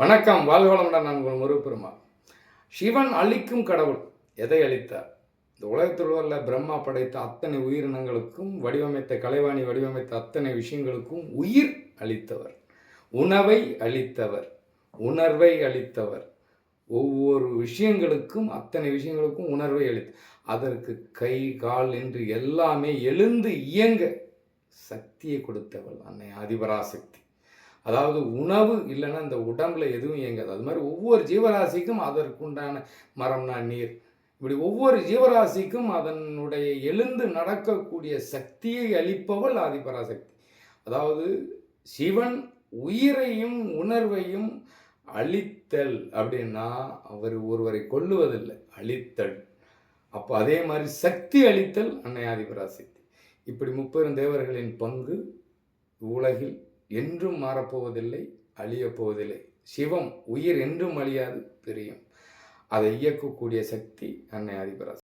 வணக்கம் வாழ்வளமுடன் நான் உங்கள் முருகப்பெருமா சிவன் அழிக்கும் கடவுள் எதை அளித்தார் இந்த உலகத்தில் உள்ள பிரம்மா படைத்த அத்தனை உயிரினங்களுக்கும் வடிவமைத்த கலைவாணி வடிவமைத்த அத்தனை விஷயங்களுக்கும் உயிர் அளித்தவர். உணவை அளித்தவர். உணர்வை அளித்தவர். ஒவ்வொரு விஷயங்களுக்கும் அத்தனை விஷயங்களுக்கும் உணர்வை அளித்த அதற்கு கை கால் என்று எல்லாமே எழுந்து இயங்க சக்தியை கொடுத்தவள் அன்னை ஆதிபராசக்தி. அதாவது உணவு இல்லைன்னா இந்த உடம்புல எதுவும் இயங்காது. அது மாதிரி ஒவ்வொரு ஜீவராசிக்கும் அதற்குண்டான மரம்னா நீர். இப்படி ஒவ்வொரு ஜீவராசிக்கும் அதனுடைய எழுந்து நடக்கக்கூடிய சக்தியை அளிப்பவள் ஆதிபராசக்தி. அதாவது சிவன் உயிரையும் உணர்வையும் அழித்தல் அப்படின்னா அவர் ஒருவரை கொல்லுவதில்லை அழித்தல். அப்போ அதே மாதிரி சக்தி அளித்தல் அன்னை ஆதிபராசக்தி. இப்படி முப்பெரும் தேவர்களின் பங்கு உலகில் என்றும் மாறப்போவதில்லை அழியப் போவதில்லை சிவம் உயிர் என்றும் அழியாது பிரியும். அதை இயக்கக்கூடிய சக்தி அன்னை ஆதிபராசக்தி.